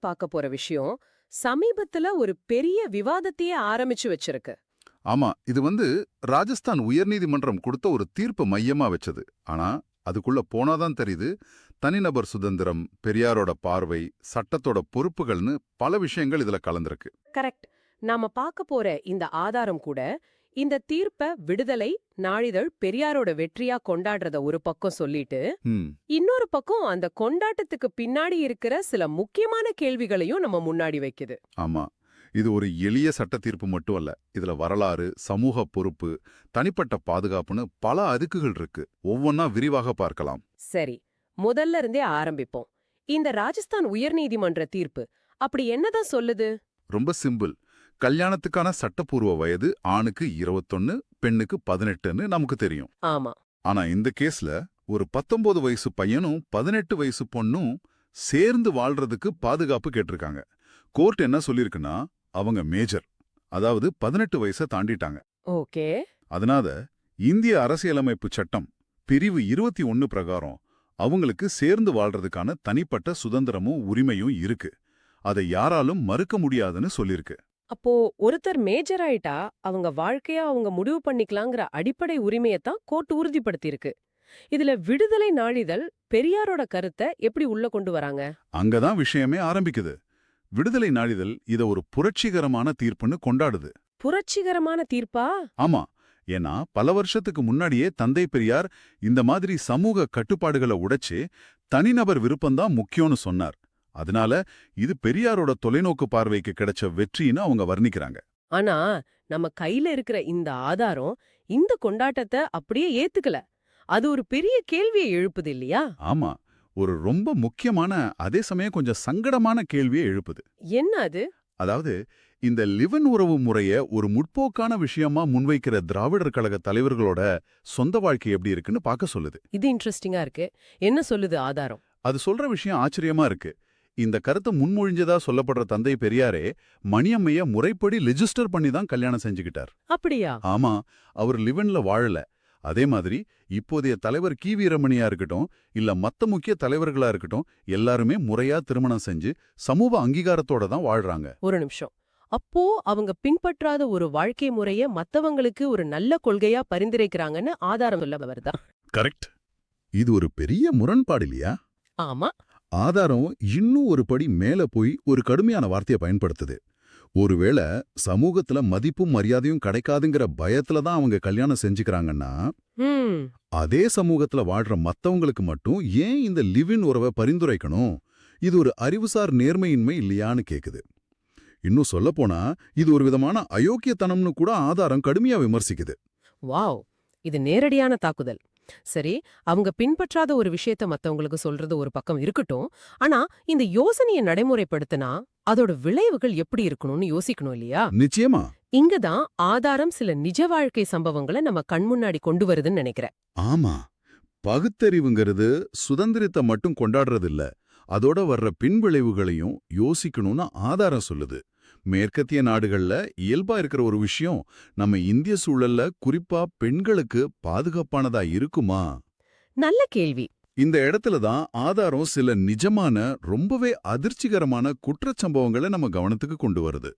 பார்க்க போற விஷயம் சமீபத்துல ஒரு பெரிய விவாதத்தையே ஆரம்பிச்சு வச்சிருக்கு. ஆமா இது வந்து ராஜஸ்தான் உயர்நீதிமன்றம் கொடுத்த ஒரு தீர்ப்பு மையமா வச்சது. ஆனா அதுக்குள்ள போனாதான் தெரியுது தனிநபர் சுதந்திரம் பெரியாரோட பார்வை சட்டத்தோட பொறுப்புகள்னு பல விஷயங்கள் இதுல கலந்திருக்கு. கரெக்ட். நாம பார்க்க போற இந்த ஆதாரம் கூட இந்த தீர்ப்ப விடுதலை நாளிதழ் பெரியாரோட வெற்றியா கொண்டாடுறத ஒரு பக்கம் சொல்லிட்டு இன்னொரு பக்கம் அந்த கொண்டாட்டத்துக்கு பின்னாடி இருக்கிற சில முக்கியமான கேள்விகளையும் நம்ம முன்னாடி வைக்குது. ஆமா. இது ஒரு எளிய சட்ட தீர்ப்பு மட்டும் அல்ல. இதுல வரலாறு சமூக பொறுப்பு தனிப்பட்ட பாதுகாப்புன்னு பல அடுக்குகள் இருக்கு. ஒவ்வொன்னா விரிவாக பார்க்கலாம். சரி முதல்ல இருந்தே ஆரம்பிப்போம். இந்த ராஜஸ்தான் உயர்நீதிமன்ற தீர்ப்பு அப்படி என்னதான் சொல்லுது? ரொம்ப சிம்பிள். கல்யாணத்துக்கான சட்டப்பூர்வ வயது ஆணுக்கு இருபத்தொன்னு பெண்ணுக்கு பதினெட்டுன்னு நமக்கு தெரியும். ஆமா. ஆனா இந்த கேஸ்ல ஒரு பத்தொன்பது வயசு பையனும் பதினெட்டு வயசு பொண்ணும் சேர்ந்து வாழ்றதுக்கு பாதுகாப்பு கேட்டிருக்காங்க. கோர்ட் என்ன சொல்லிருக்குன்னா அவங்க மேஜர் அதாவது பதினெட்டு வயசை தாண்டிட்டாங்க. ஓகே. அதனால இந்திய அரசியலமைப்பு சட்டம் பிரிவு இருபத்தி ஒன்னு பிரகாரம் அவங்களுக்கு சேர்ந்து வாழ்றதுக்கான தனிப்பட்ட சுதந்திரமும் உரிமையும் இருக்கு. அதை யாராலும் மறுக்க முடியாதுன்னு சொல்லிருக்கு. அப்போ ஒருத்தர் மேஜர் ஆயிட்டா அவங்க வாழ்க்கையா அவங்க முடிவு பண்ணிக்கலாங்கிற அடிப்படை உரிமையத்தான் கோர்ட் உறுதிப்படுத்தியிருக்கு. இதுல விடுதலை நாளிதழ் பெரியாரோட கருத்தை எப்படி உள்ள கொண்டு வராங்க? அங்கதான் விஷயமே ஆரம்பிக்குது. விடுதலை நாளிதழ் இத ஒரு புரட்சிகரமான தீர்ப்புன்னு கொண்டாடுது. புரட்சிகரமான தீர்ப்பா? ஆமா. ஏன்னா பல வருஷத்துக்கு முன்னாடியே தந்தை பெரியார் இந்த மாதிரி சமூக கட்டுப்பாடுகளை உடைச்சு தனிநபர் விருப்பம்தான் முக்கியம்னு சொன்னார். அதனால இது பெரியாரோட தொலைநோக்கு பார்வைக்கு கிடைச்ச வெற்றின்னு அவங்க வர்ணிக்கிறாங்க. ஆனா நம்ம கையில இருக்கிற இந்த ஆதாரம் இந்த கொண்டாட்டத்தை அப்படியே ஏத்துக்கல. அது ஒரு பெரிய கேள்வியை எழுப்புது இல்லையா? ஆமா. ஒரு ரொம்ப முக்கியமான அதே சமயம் கொஞ்சம் சங்கடமான கேள்வியை எழுப்புது. என்ன அது? அதாவது இந்த லிவன் உறவு முறைய ஒரு முற்போக்கான விஷயமா முன்வைக்கிற திராவிடர் கழக தலைவர்களோட சொந்த வாழ்க்கை எப்படி இருக்குன்னு பார்க்க சொல்லுது. இது இன்ட்ரெஸ்டிங்கா இருக்கு. என்ன சொல்லுது ஆதாரம்? அது சொல்ற விஷயம் ஆச்சரியமா இருக்கு. இந்த கருத்தை முன்மொழிஞ்சதா சொல்லப்படுற தந்தை பெரியாரே மணியம்மைய முறைப்படி ரெஜிஸ்டர் பண்ணி தான் கல்யாணம் செஞ்சுக்கிட்டார். அப்படியா? ஆமா அவர் லிவன்ல வாழல. அதே மாதிரி இப்போதைய தலைவர் கி. வீரமணியா இருக்கட்டும் இல்ல மத்த முக்கிய தலைவர்களா இருக்கட்டும் எல்லாருமே முறையா திருமணம் செஞ்சு சமூக அங்கீகாரத்தோட தான் வாழ்றாங்க. ஒரு நிமிஷம். அப்போ அவங்க பின்பற்றாத ஒரு வாழ்க்கை முறைய மத்தவங்களுக்கு ஒரு நல்ல கொள்கையா பரிந்துரைக்கிறாங்கன்னு ஆதாரம் சொல்ல வருதா? கரெக்ட். இது ஒரு பெரிய முரண்பாடு இல்லையா? ஆமா. ஆதாரம் இன்னும் ஒரு படி மேல போய் ஒரு கடுமையான வார்த்தையை பயன்படுத்துது. ஒருவேளை சமூகத்துல மதிப்பும் மரியாதையும் கிடைக்காதுங்கிற பயத்துல தான் அவங்க கல்யாணம் செஞ்சுக்கிறாங்கன்னா அதே சமூகத்துல வாழ்ற மத்தவங்களுக்கு மட்டும் ஏன் இந்த லிவின் உறவை பரிந்துரைக்கணும்? இது ஒரு அறிவுசார் நேர்மையின்மை இல்லையான்னு கேக்குது. இன்னும் சொல்லப்போனா இது ஒரு விதமான அயோக்கியத்தனம்னு கூட ஆதாரம் கடுமையா விமர்சிக்குது. வாவ்! இது நேரடியான தாக்குதல். சரி அவங்க பின்பற்றாத ஒரு விஷயத்த மத்தவங்களுக்கு சொல்றது ஒரு பக்கம் இருக்கட்டும். ஆனா இந்த யோசனையை நடைமுறைப்படுத்தினா அதோட விளைவுகள் எப்படி இருக்கணும்னு யோசிக்கணும் இல்லையா? நிச்சயமா. இங்கதான் ஆதாரம் சில நிஜ வாழ்க்கை சம்பவங்களை நம்ம கண்முன்னாடி கொண்டு வருதுன்னு நினைக்கிறேன். ஆமா. பகுத்தறிவுங்கிறது சுதந்திரத்தை மட்டும் கொண்டாடுறது இல்ல அதோட வர்ற பின்விளைவுகளையும் யோசிக்கணும்னு ஆதாரம் சொல்லுது. மேற்கத்திய நாடுகள்ல இயல்பா இருக்கிற ஒரு விஷயம் நம்ம இந்திய சூழல்ல குறிப்பா பெண்களுக்கு பாதுகாப்பானதா இருக்குமா? நல்ல கேள்வி. இந்த இடத்துல தான் ஆதாரம் சில நிஜமான ரொம்பவே அதிர்ச்சிகரமான குற்றச்சம்பவங்களை நம்ம கவனத்துக்கு கொண்டு வருது.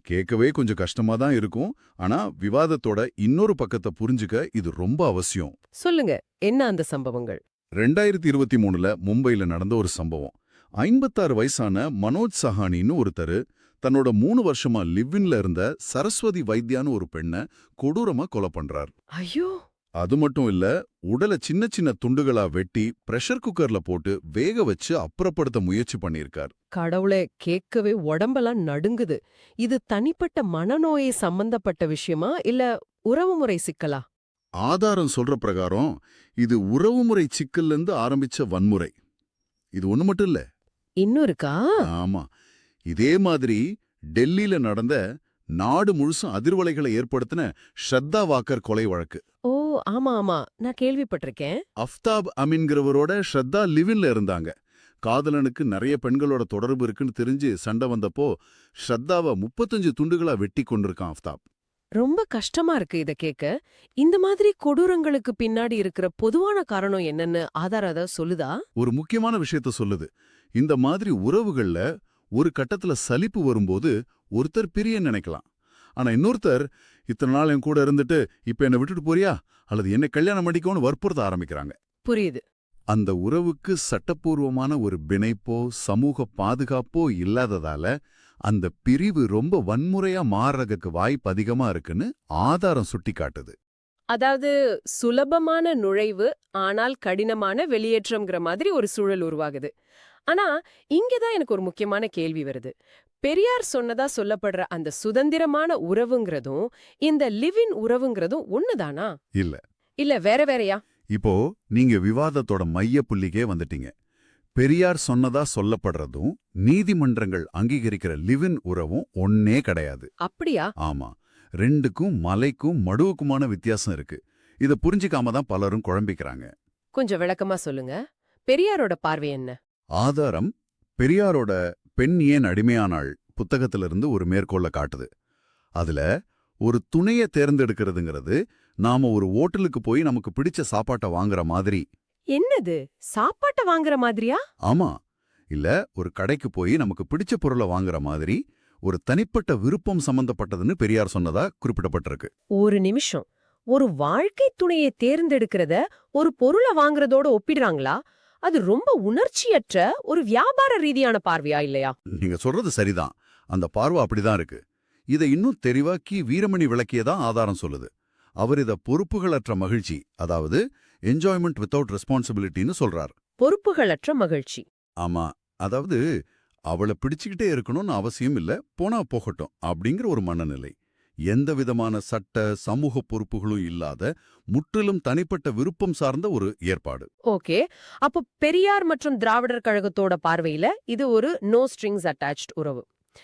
கேட்கவே கொஞ்சம் கஷ்டமா தான் இருக்கும். ஆனா விவாதத்தோட இன்னொரு பக்கத்தை புரிஞ்சுக்க இது ரொம்ப அவசியம். சொல்லுங்க என்ன அந்த சம்பவங்கள்? ரெண்டாயிரத்தி இருபத்தி மூணுல மும்பைல நடந்த ஒரு சம்பவம். ஐம்பத்தாறு வயசான மனோஜ் சஹானின்னு ஒருத்தரு தன்னோட மூணு வருஷமா லிவ்வின்ல இருந்த சரஸ்வதி வைத்தியான்னு ஒரு பெண்ணை கொடூரமா கொலை பண்றார். ஐயோ! அது மட்டும் இல்ல உடலை சின்ன சின்ன துண்டுகளா வெட்டி பிரஷர் குக்கர்ல போட்டு வேக வச்சு அப்புறப்படுத்த முயற்சி பண்ணியிருக்கார். கடவுளே கேட்கவே உடம்பெல்லாம் நடுங்குது. இது தனிப்பட்ட மனநோயை சம்பந்தப்பட்ட விஷயமா இல்ல உறவுமுறை சிக்கலா? ஆதாரம் சொல்ற பிரகாரம் இது உறவுமுறை சிக்கல்ல இருந்து ஆரம்பிச்ச வன்முறை. இது ஒண்ணு மட்டும் இல்ல. இன்னும் இருக்கா ஆமா. இதே மாதிரி டெல்லியில நடந்த நாடு முழுசும் அதிர்வலைகளை ஏற்படுத்தின ஸ்ரத்தா வாக்கர் கொலை வழக்கு. ஓ ஆமா ஆமா. நான் கேள்விப்பட்டிருக்கேன். அஃப்தாப் அமீன்கிறவரோட ஸ்ரத்தா லிவின்ல இருந்தாங்க. காதலனுக்கு நிறைய பெண்களோட தொடர்பு இருக்குன்னு தெரிஞ்சு சண்டை வந்தப்போ ஸ்ரத்தாவை முப்பத்தஞ்சு துண்டுகளா வெட்டி கொண்டிருக்கான் அஃப்தாப். ரொம்ப கஷ்டமா இருக்கு இத கேக்க. இந்த மாதிரி கொடூரங்களுக்கு பின்னாடி இருக்கிற பொதுவான காரணம் என்னன்னு ஆதாரம் அத சொல்லுதா? ஒரு முக்கியமான விஷயத்த சொல்லுது. இந்த மாதிரி உறவுகள்ல ஒரு கட்டத்துல சலிப்பு வரும்போது ஒருத்தர் பிரிய நினைக்கலாம். ஆனா இன்னொருத்தர் இத்தனை நாள் என் கூட இருந்துட்டு இப்ப என்னை விட்டுட்டு போறியா? அல்லது என்னை கல்யாணம் பண்ணிக்கோன்னு வற்புறுத்த ஆரம்பிக்கிறாங்க. புரியுது. அந்த உறவுக்கு சட்டப்பூர்வமான ஒரு பிணைப்போ சமூக பாதுகாப்போ இல்லாததால அந்த பிரிவு ரொம்ப வன்முறையா மாறுறதுக்கு வாய்ப்பு அதிகமா இருக்குன்னு ஆதாரம் சுட்டிக்காட்டுது. அதாவது சுலபமான நுழைவு ஆனால் கடினமான வெளியேற்றம்ங்கிற மாதிரி ஒரு சூழல் உருவாகுது. ஆனா இங்கதான் எனக்கு ஒரு முக்கியமான கேள்வி வருது. பெரியார் சொன்னதா சொல்லப்படுற அந்த சுதந்திரமான உறவுங்கிறதும் இந்த லிவின் உறவுங்கிறதும் ஒண்ணுதானா? இல்ல. இல்ல வேற வேறயா? இப்போ நீங்க விவாதத்தோட மைய புள்ளிக்கே வந்துட்டீங்க. பெரியார் சொன்னதா சொல்லப்படுறதும் நீதிமன்றங்கள் அங்கீகரிக்கிற லிவின் உறவும் ஒன்னே கிடையாது. அப்படியா? ஆமா. ரெண்டுக்கும் மலைக்கும் மடுவுக்குமான வித்தியாசம் இருக்கு. இத புரிஞ்சிக்காம தான் பலரும் குழம்பிக்கிறாங்க. கொஞ்சம் விளக்கமா சொல்லுங்க. பெரியாரோட பார்வை என்ன? ஆதாரம் பெரியாரோட பெண் ஏன் அடிமையானாள் புத்தகத்திலிருந்து ஒரு மேற்கோள காட்டுது. அதுல ஒரு துணைய தேர்ந்தெடுக்கிறதுங்கிறது நாம ஒரு ஓட்டலுக்கு போய் நமக்கு பிடிச்ச சாப்பாட்டை வாங்குற மாதிரி. என்னது? சாப்பாட்டை வாங்குற மாதிரியா? ஆமா. இல்ல ஒரு கடைக்கு போய் நமக்கு பிடிச்ச பொருளை வாங்குற மாதிரி ஒரு தனிப்பட்ட விருப்பம் சம்பந்தப்பட்டதுன்னு பெரியார் சொன்னதா குறிப்பிடப்பட்டிருக்கு. ஒரு நிமிஷம். ஒரு வாழ்க்கை துணையை தேர்ந்தெடுக்கிறத ஒரு பொருளை வாங்குறதோட ஒப்பிடுறாங்களா? அது ரொம்ப உணர்ச்சியற்ற ஒரு வியாபார ரீதியான பார்வையா இல்லையா? நீங்க சொல்றது சரிதான். அந்த பார்வை அப்படிதான் இருக்கு. இதை இன்னும் தெளிவாக்கி வீரமணி விளக்கியதான் ஆதாரம் சொல்லுது. அவர் இத பொறுப்புகளற்ற மகிழ்ச்சி அதாவது என்ஜாய்மெண்ட் வித்தவுட் ரெஸ்பான்சிபிலிட்டின்னு சொல்றார். பொறுப்புகளற்ற மகிழ்ச்சி. ஆமா. அதாவது அவளை பிடிச்சுக்கிட்டே இருக்கணும்னு அவசியம் இல்ல போனா போகட்டும் அப்படிங்கிற ஒரு மனநிலை. எந்த விதமான சட்ட சமூக பொறுப்புகளும் இல்லாத முற்றிலும் தனிப்பட்ட விருப்பம் சார்ந்த ஒரு ஏற்பாடு. ஓகே. அப்போ பெரியார் மற்றும் திராவிடர் கழகத்தோட பார்வையில இது ஒரு நோ ஸ்ட்ரிங்ஸ் அட்டாச்ட் உறவு.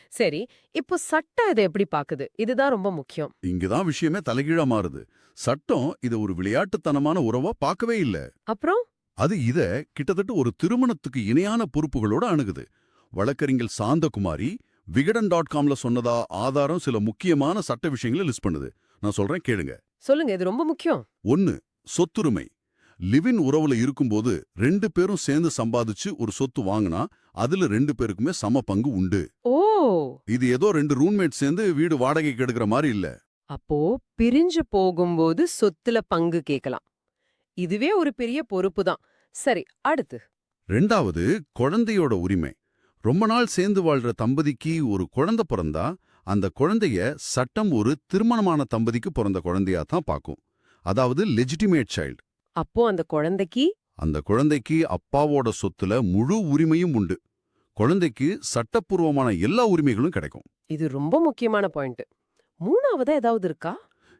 சரி இப்போ சட்டம் இதை எப்படி பாக்குது? இதுதான் ரொம்ப முக்கியம். இங்கதான் விஷயமே தலைகீழா மாறுது. சட்டம் இத ஒரு விளையாட்டுத்தனமான உறவா பார்க்கவே இல்ல. அப்புறம்? அது இத கிட்டத்தட்ட ஒரு திருமணத்துக்கு இணையான பொறுப்புகளோட அணுகுது. வழக்கறிஞர் சாந்தகுமாரி விகடன் டாட் காம்ல சொன்னதா ஆதாரம் சில முக்கியமான சட்ட விஷயங்களை லிஸ்ட் பண்ணுது. நான் சொல்றேன் கேளுங்க. சொல்லுங்க இது ரொம்ப முக்கியம். ஒன்னு சொத்துரிமை. லிவின் உறவுல இருக்கும்போது ரெண்டு பேரும் சேர்ந்து சம்பாதிச்சு ஒரு சொத்து வாங்கினா அதுல ரெண்டு பேருக்குமே சம பங்கு உண்டு. ஓ! இது ஏதோ ரெண்டு ரூம்மேட் சேர்ந்து வீடு வாடகைக்கு எடுக்கிற மாதிரி இல்ல. அப்போ பிரிஞ்சு போகும்போது சொத்துல பங்கு கேட்கலாம் இதுவே ஒரு பெரிய பொறுப்பு தான். சரி அடுத்து. ரெண்டாவது குழந்தையோட உரிமை. ரொம்ப நாள் சேர்ந்து வாழ்ற தம்பதிக்கு ஒரு குழந்தை பிறந்தா அந்த குழந்தைய சட்டம் ஒரு திருமணமான தம்பதிக்கு பிறந்த குழந்தையா தான் பார்க்கும். அதாவது லெஜிட்டிமேட் சைல்டு அப்போ அந்த குழந்தைக்கு? அந்த குழந்தைக்கு அப்பாவோட சொத்துல முழு உரிமையும் உண்டு. குழந்தைக்கு சட்டப்பூர்வமான எல்லா உரிமைகளும் கிடைக்கும். இது ரொம்ப முக்கியமான பாயிண்ட். மூணாவதா ஏதாவது இருக்கா?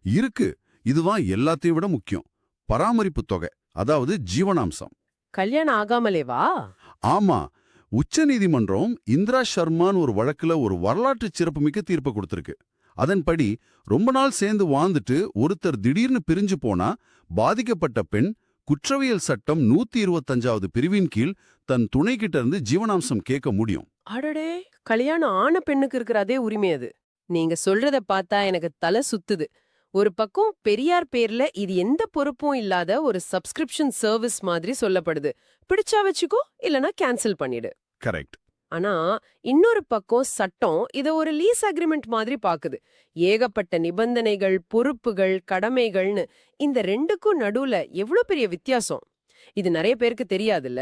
இருக்கு. இதுதான் எல்லாத்தையும் விட முக்கியம். பராமரிப்பு தொகை அதாவது ஜீவனாம்சம். கல்யாணம் ஆகாமலேவா? ஆமா. உச்சநீதிமன்றம் இந்திரா ஷர்மான்னு ஒரு வழக்குல ஒரு வரலாற்று சிறப்புமிக்க தீர்ப்பு கொடுத்திருக்கு. அதன்படி ரொம்ப நாள் சேர்ந்து வாழ்ந்துட்டு ஒருத்தர் திடீர்னு பிரிஞ்சு போனா பாதிக்கப்பட்ட பெண் குற்றவியல் சட்டம் நூத்தி இருபத்தஞ்சாவது பிரிவின் கீழ் தன் துணை கிட்ட இருந்து ஜீவனாம்சம் கேட்க முடியும். அடடே! கல்யாணம் ஆன பெண்ணுக்கு இருக்கிற அதே உரிமை அது. நீங்க சொல்றத பார்த்தா எனக்கு தலை சுத்துது. ஒரு பக்கம் பெரியார் பேர்ல இது எந்த பொறுப்பும் இல்லாத ஒரு சப்ஸ்கிரிப்ஷன் சர்வீஸ் மாதிரி சொல்லப்படுது. பிடிச்சா வச்சுக்கோ இல்லனா கேன்சல் பண்ணிடு. கரெக்ட் ஆனா இன்னொரு பக்கம் சட்டம் இத ஒரு லீஸ் அக்ரிமெண்ட் மாதிரி பாக்குது. ஏகப்பட்ட நிபந்தனைகள் பொறுப்புகள் கடமைகள்னு இந்த ரெண்டுக்கும் நடுவுல எவ்வளவு பெரிய வித்தியாசம்? இது நிறைய பேருக்கு தெரியாதுல்ல?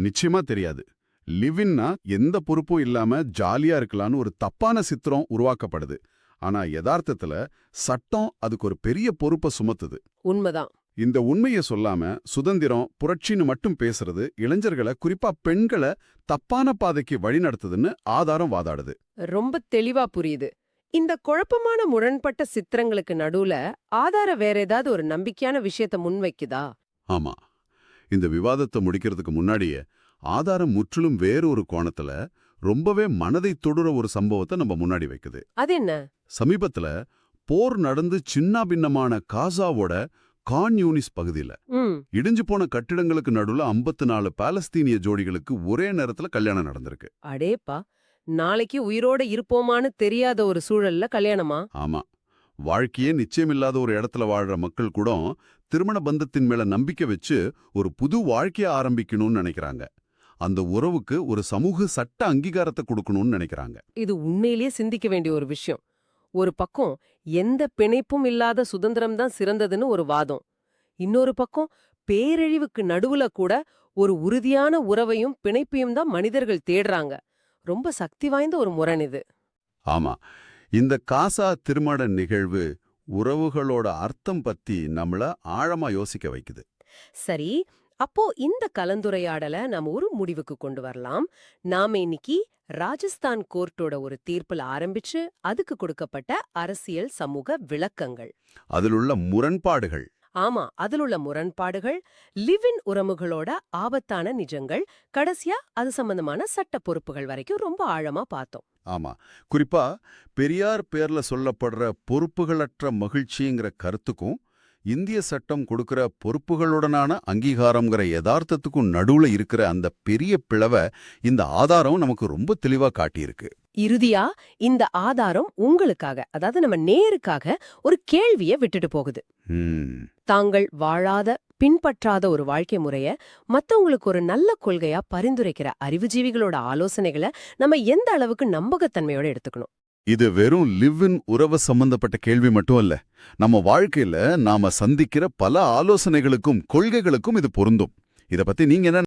நிச்சயமா தெரியாது. லிவின்னா எந்த பொறுப்பும் இல்லாம ஜாலியா இருக்கலாம்னு ஒரு தப்பான சித்திரம் உருவாக்கப்படுது. ஆனா யதார்த்தத்துல சட்டம் அதுக்கு ஒரு பெரிய பொறுப்பை சுமத்துது. உண்மைதான். இந்த உண்மையை சொல்லாம சுதந்திரம் புரட்சின்னு மட்டும் பேசுறது இளைஞர்களை குறிப்பா பெண்களை தப்பான பாதைக்கு வழிநடத்துதுன்னு ஆதாரம் வாதாடுது. ரொம்ப தெளிவா புரியுது. இந்த குழப்பமான முரண்பட்ட சித்திரங்களுக்கு நடுவுல ஆதார வேற ஏதாவது ஒரு நம்பிக்கையான விஷயத்த முன்வைக்குதா? ஆமா. இந்த விவாதத்தை முடிக்கிறதுக்கு முன்னாடியே ஆதாரம் முற்றிலும் வேறொரு கோணத்துல ரொம்பவே மனதை தொடுற ஒரு சம்பவத்தை நம்ம முன்னாடி வைக்குது. அது என்ன சமீபத்துல போர் நடந்து சின்ன பின்னமான காசாவோட கான் யூனிஸ் பகுதியில இடிஞ்சு போன கட்டிடங்களுக்கு நடுவுல 54 நாலு பாலஸ்தீனிய ஜோடிகளுக்கு ஒரே நேரத்துல கல்யாணம் நடந்திருக்கு. அடேப்பா நாளைக்கு உயிரோட இருப்போமான்னு தெரியாத ஒரு சூழல்ல கல்யாணமா? ஆமா. வாழ்க்கையே நிச்சயமில்லாத ஒரு இடத்துல வாழ்ற மக்கள் கூட திருமண பந்தத்தின் மேல நம்பிக்கை வச்சு ஒரு புது வாழ்க்கைய ஆரம்பிக்கணும்னு நினைக்கிறாங்க. அந்த உறவுக்கு ஒரு சமூக சட்ட அங்கீகாரத்தை கொடுக்கணும்னு நினைக்கிறாங்க. இது உண்மையிலேயே சிந்திக்க வேண்டிய ஒரு விஷயம். ஒரு பக்கம் எந்த பிணைப்பும் இல்லாத சுதந்திரம் தான் சிறந்ததுன்னு ஒரு வாதம். இன்னொரு பக்கம் பேரழிவுக்கு நடுவுல கூட ஒரு உறுதியான உறவையும் பிணைப்பையும் தான் மனிதர்கள் தேடுறாங்க. ரொம்ப சக்தி வாய்ந்த ஒரு முரண் இது. ஆமா. இந்த காசா திருமண நிகழ்வு உறவுகளோட அர்த்தம் பத்தி நம்மள ஆழமா யோசிக்க வைக்குது. சரி அப்போ இந்த கலந்துரையாடல நாம ஒரு முடிவுக்கு கொண்டு வரலாம். நாம இன்னைக்கு ராஜஸ்தான் கோர்ட்டோட ஒரு தீர்ப்புல ஆரம்பிச்சு அதுக்கு கொடுக்கப்பட்ட அரசியல் சமூக விளக்கங்கள். அதிலுள்ள முரண்பாடுகள். ஆமா அதிலுள்ள முரண்பாடுகள் லிவின் உறவுகளோட ஆபத்தான நிஜங்கள் கடைசியா அது சம்பந்தமான சட்ட பொறுப்புகள் வரைக்கும் ரொம்ப ஆழமா பார்த்தோம். ஆமா குறிப்பா பெரியார் பேர்ல சொல்லப்படுற பொறுப்புகளற்ற மகிழ்ச்சிங்கிற கருத்துக்கும் இந்திய சட்டம் கொடுக்கிற பொறுப்புகளுடனான அங்கீகாரம்ங்கிற யதார்த்தத்துக்கும் நடுவுல இருக்கிற அந்த பெரிய பிளவை இந்த ஆதாரம் நமக்கு ரொம்ப தெளிவா காட்டியிருக்கு. இறுதியா இந்த ஆதாரம் உங்களுக்காக அதாவது நம்ம நேருக்காக ஒரு கேள்விய விட்டுட்டு போகுது. தாங்கள் வாழாத பின்பற்றாத ஒரு வாழ்க்கை முறைய மத்தவங்களுக்கு ஒரு நல்ல கொள்கையா பரிந்துரைக்கிற அறிவுஜீவிகளோட ஆலோசனைகளை நம்ம எந்த அளவுக்கு நம்பகத்தன்மையோட எடுத்துக்கணும்? இது வெறும் லிவ்-இன் உறவு சம்பந்தப்பட்ட கேள்வி மட்டும் அல்ல. நம்ம வாழ்க்கையில நாம சந்திக்கிற பல ஆலோசனைகளுக்கும் கொள்கைகளுக்கும் இது பொருந்தும். இத பத்தி நீங்க என்ன